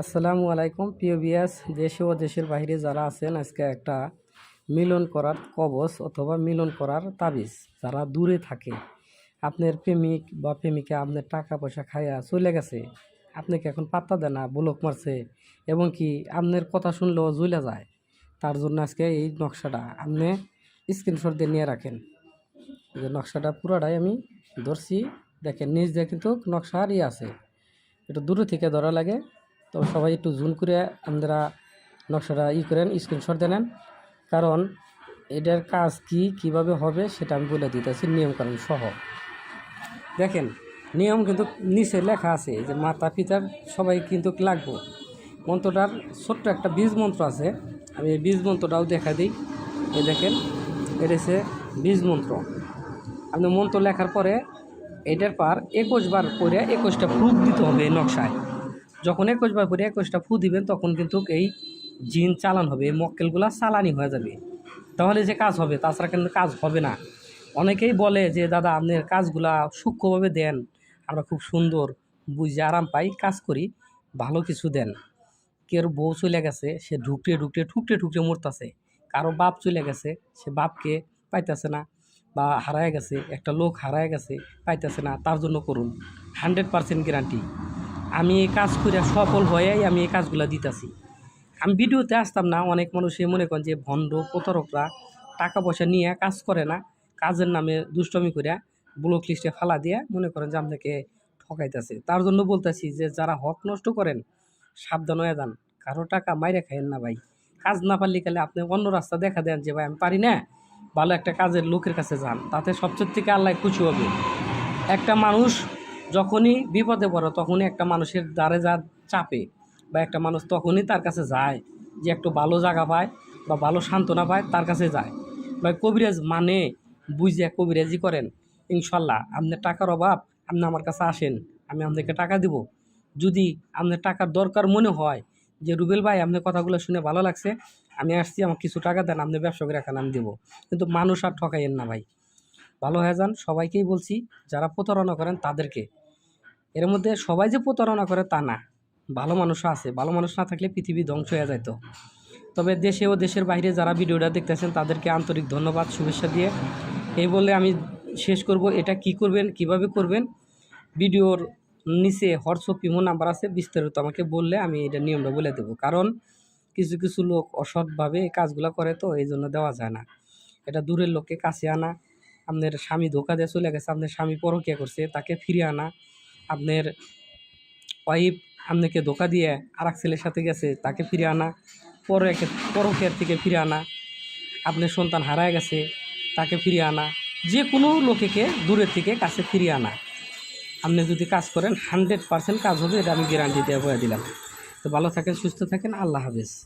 আসসালামু আলাইকুম, প্রিয় বিয়াস দেশে ও দেশের বাইরে যারা আছেন, আজকে একটা মিলন করার কবচ অথবা মিলন করার তাবিজ। যারা দূরে থাকে, আপনার প্রেমিক বা প্রেমিকা আপনার টাকা পয়সা খাইয়া চলে গেছে, আপনাকে এখন পাত্তা দেয় না, ব্লক মারছে, এবং কি আপনার কথা শুনলেও জুলে যায়, তার জন্য আজকে এই নকশাটা আপনি স্ক্রিনশট দিয়ে নিয়ে রাখেন। যে নকশাটা পুরোটাই আমি ধরছি, দেখেন নিজ দিয়ে কিন্তু নকশারই আছে। একটু দূরে থেকে ধরা লাগে তো সবাই একটু জুম করে আপনারা নকশাটা ই করেন স্ক্রিনশট দেন কারণ এটার কাজ কি, কীভাবে হবে সেটা আমি বলে দিতেছি, নিয়মকানুন সহ। দেখেন, নিয়ম কিন্তু নিচে লেখা আছে যে মাতা পিতার সবাই কিন্তু লাগবো। মন্ত্রটার ছোট্ট একটা বীজ মন্ত্র আছে, আমি এই বীজ মন্ত্রটাও দেখা দিই। এই দেখেন, এটা হচ্ছে বীজ মন্ত্র। আপনি মন্ত্র লেখার পরে এটার পার একুশ বার করে একুশটা প্রুফ দিতে হবে নকশায়। যখন একুশ বার করে একুশটা ফু দিবেন, তখন কিন্তু এই জিন চালান হবে, এই মক্কেলগুলা চালানি হয়ে যাবে। তাহলে যে কাজ হবে, তাছাড়া কিন্তু কাজ হবে না। অনেকেই বলে যে, দাদা আপনার কাজগুলা সূক্ষ্মভাবে দেন, আমরা খুব সুন্দর বুঝে আরাম পাই, কাজ করি, ভালো কিছু দেন। কেউ বউ চলে গেছে, সে ঢুকতে ঢুকতে, ঠুকতে ঠুকটে মরতাছে। কারও বাপ চলে গেছে, সে বাপকে পাইতেছে না বা হারায় গেছে, একটা লোক হারায় গেছে, পাইতেছে না, তার জন্য করুন। Hundred percent guarantee. আমি এই কাজ করে সফল হয়েই আমি এই কাজগুলো দিতেছি। আমি ভিডিওতে আসতাম না, অনেক মানুষে মনে করেন যে ভণ্ড, প্রতারকরা টাকা পয়সা নিয়ে কাজ করে না, কাজের নামে দুষ্টমি করে ব্লক লিস্টে ফালা দিয়ে মনে করেন যে আপনাকে ঠকাইতেছে। তার জন্য বলতেছি যে যারা হক নষ্ট করেন, সাবধান হয়ে যান, কারও টাকা মাইরে খাইয়েন না ভাই। কাজ না পারলে গেলে আপনি অন্য রাস্তা দেখা দেন যে, ভাই, আমি পারি না, ভালো একটা কাজের লোকের কাছে যান, তাতে সবচেয়ে থেকে আল্লাহ খুশি হবে। একটা মানুষ যখনই বিপদে পড়ে, তখনই একটা মানুষের দ্বারে যা চাপে বা একটা মানুষ তখনই তার কাছে যায় যে একটু ভালো জায়গা পায় বা ভালো সান্ত্বনা পায়, তার কাছে যায়। ভাই, কবিরাজ মানে বুঝে কবিরাজি করেন। ইনশাল্লাহ, আপনার টাকার অভাব আপনি আমার কাছে আসেন, আমি আপনাকে টাকা দিব। যদি আপনার টাকার দরকার মনে হয় যে, রুবেল ভাই, আপনার কথাগুলো শুনে ভালো লাগছে, আমি আসছি আমার কিছু টাকা দেন, আপনি ব্যবসা করে আমি দেবো। কিন্তু মানুষ আর ঠকাইয়েন না ভাই। ভালো হয়ে যান, সবাইকেই বলছি, যারা প্রতারণা করেন তাদেরকে। এর মধ্যে সবাই যে প্রতারণা করে তা না। ভালো মানুষও আছে, ভালো মানুষ না থাকলে পৃথিবী ধ্বংস হয়ে যেত তবে দেশে ও দেশের বাইরে যারা ভিডিওটা দেখতেছেন, তাদেরকে আন্তরিক ধন্যবাদ, শুভেচ্ছা দিয়ে। এই বলে আমি শেষ করব, এটা কি করবেন, কীভাবে করবেন? ভিডিওর নিচে হোয়াটসঅ্যাপ, ইমো নাম্বার আছে, বিস্তারিত আমাকে বললে আমি এটা নিয়মটা বলে দেবো। কারণ কিছু কিছু লোক অসৎভাবে এই কাজগুলো করে তো, এই জন্য দেওয়া যায় না। এটা দূরের লোককে কাছে আনা আপনার স্বামী ধোকা দিয়ে চলে গেছে, আপনার স্বামী পরকিয়া করছে, তাকে ফিরিয়ে আনা। আপনার ওয়াইফ আপনাকে ধোকা দিয়ে আর এক ছেলের সাথে গেছে, তাকে ফিরে আনা। পরে পরকিয়ার থেকে ফিরে আনা। আপনার সন্তান হারায় গেছে, তাকে ফিরিয়ে আনা। যে কোনো লোকেকে দূরের থেকে কাছে ফিরিয়ে আনা। আপনি যদি কাজ করেন হান্ড্রেড পার্সেন্ট কাজ হবে, এটা আমি গ্যারান্টি দিয়ে বলে দিলাম। তো ভালো থাকেন, সুস্থ থাকেন, আল্লাহ হাফেজ।